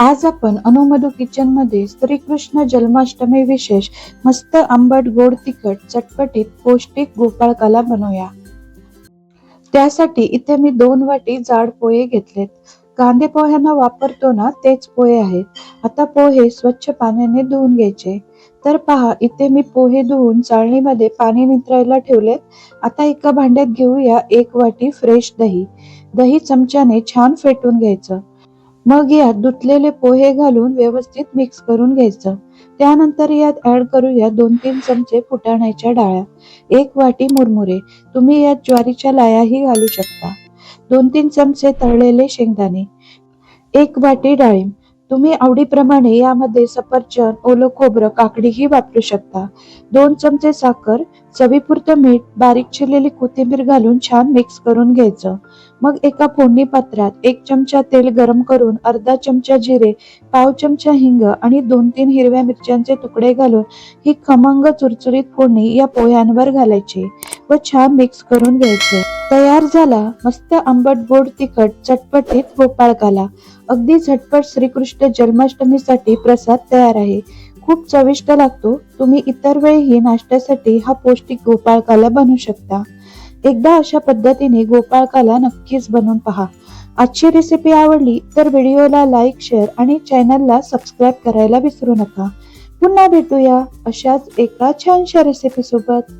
आज आपण अनुमधू किचनमध्ये श्रीकृष्ण जन्माष्टमी विशेष मस्त आंबट गोड तिखट चटपटीत पौष्टिक गोपाळकाला बनवूया. त्यासाठी इथे मी दोन वाटी जाड पोहे घेतलेत. कांदे पोह्यांना वापरतो ना तेच पोहे आहेत. आता पोहे स्वच्छ पाण्याने धुवून घ्यायचे. तर पहा इथे मी पोहे धुवून चाळणीमध्ये पाणी नितरायला ठेवलेत. आता एका भांड्यात घेऊया एक वाटी फ्रेश दही. दही चमच्याने छान फेटून घ्यायचं. मग यात धुतलेले पोहे घालून व्यवस्थित मिक्स करून घ्यायचं. त्यानंतर यात ऍड करूया दोन तीन चमचे फुटाण्याच्या डाळ्या. एक वाटी मुरमुरे. तुम्ही यात ज्वारीच्या लायाही घालू शकता. दोन तीन चमचे तळलेले शेंगदाणे. एक वाटी डाळिंब. तुम्ही आवडीप्रमाणे यामध्ये सफरचंद ओलं खोबरं काकडीही वापरू शकता. दोन चमचे साखर चवीपुरतं मीठ बारीक चिरलेली कोथिंबीर घालून छान मिक्स करून घ्यायचं. मग एका फोडणी पात्रात एक चमचा तेल गरम करून अर्धा चमचा जिरे पाव चमचा हिंग आणि दोन तीन हिरव्या मिरच्यांचे तुकडे घालून ही खमंग चुरचुरीत फोडणी या पोह्यांवर घालायची व छान मिक्स करून घ्यायचे. तयार झाला मस्त आंबट गोड तिखट चटपटीत गोपाळकाला. अगदी झटपट श्रीकृष्ण जन्माष्टमीसाठी प्रसाद तयार आहे. खूप चविष्ट लागतो. तुम्ही इतर वेळीही नाश्त्यासाठी हा पौष्टिक गोपाळकाला बनवू शकता. एकदा अशा पद्धतीने गोपाळकाला नक्कीच बनवून पहा. आजची रेसिपी आवडली तर व्हिडिओला लाईक शेअर आणि चॅनलला सबस्क्राईब करायला विसरू नका. पुन्हा भेटूया अशाच एका छानशा रेसिपी सोबत.